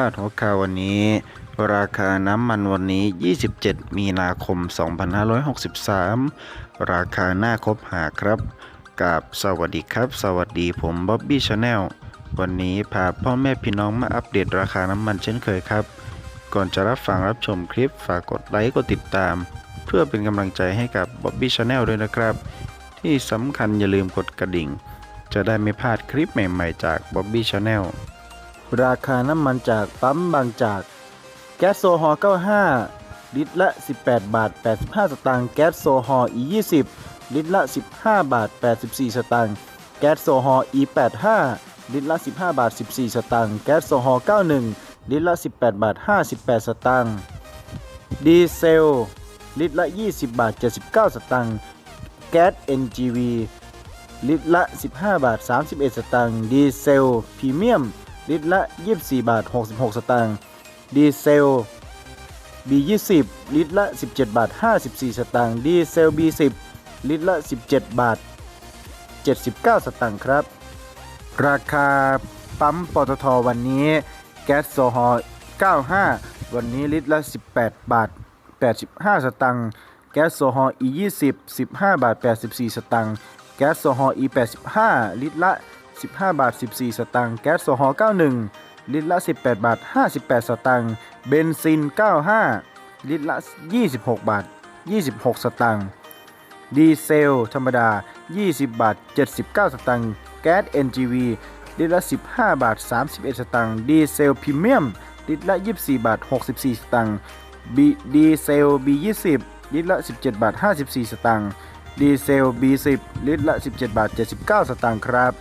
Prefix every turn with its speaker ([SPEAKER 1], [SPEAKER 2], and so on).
[SPEAKER 1] าดหัวข่าววันนี้ ราคาน้ำมันวันนี้ 27 มีนาคม 2563 ราคาหน้าคบหาครับกับสวัสดีครับ สวัสดีผมบ๊อบบี้ชาแนลวันนี้พาพ่อแม่พี่น้องมาอัปเดตราคาน้ำมันเช่นเคยครับ ก่อนจะรับฟังรับชมคลิปฝากกดไลค์กดติดตาม เพื่อเป็นกำลังใจให้กับบ๊อบบี้ชาแนลด้วยนะครับ ที่สำคัญอย่าลืมกดกระดิ่ง จะได้ไม่พลาดคลิปใหม่ๆจากบ๊อบบี้ชาแนล ราคาน้ำมันจากปั๊มบางจาก แก๊สโซฮอล์95 ลิตรละ 18 บาท 85 สตางค์ แก๊สโซฮอล์ E20 ลิตรละ 15 บาท 84 สตางค์ แก๊สโซฮอล์ E85 ลิตรละ 15 บาท 14 สตางค์ แก๊สโซฮอล์91 ลิตรละ 18 บาท 58 สตางค์ ดีเซล ลิตรละ 20 บาท 79 สตางค์ แก๊ส NGV ลิตรละ 15 บาท 31 สตางค์ ดีเซล พรีเมียม ลิตรละ 24 บาท 66 สตางค์ ดีเซล B20 ลิตรละ 17 บาท 54 สตางค์ ดีเซล B10 ลิตรละ 17 บาท 79 สตางค์ครับ ราคาปั๊มปตทวันนี้แก๊สโซฮอล์95 วันนี้ลิตรละ 18 บาท 85 สตางค์ แก๊สโซฮอล์ E20 15 บาท 84 สตางค์ แก๊สโซฮอล์ E85 ลิตรละ 15 บาท 14 สตางค์ แก๊สโซฮอล์91 ลิตรละ 18 บาท 58 สตางค์ เบนซิน 95 ลิตรละ 26 บาท 26 สตางค์ ดีเซล ธรรมดา 20 บาท 79 สตางค์ แก๊ส NGV ลิตรละ 15 บาท 31 สตางค์ ดีเซลพรีเมียม ลิตรละ 24 บาท 64 สตางค์บีดีเซล B20 ลิตรละ 17 บาท 54 สตางค์ ดีเซล B10 ลิตรละ 17 บาท 79 สตางค์ครับ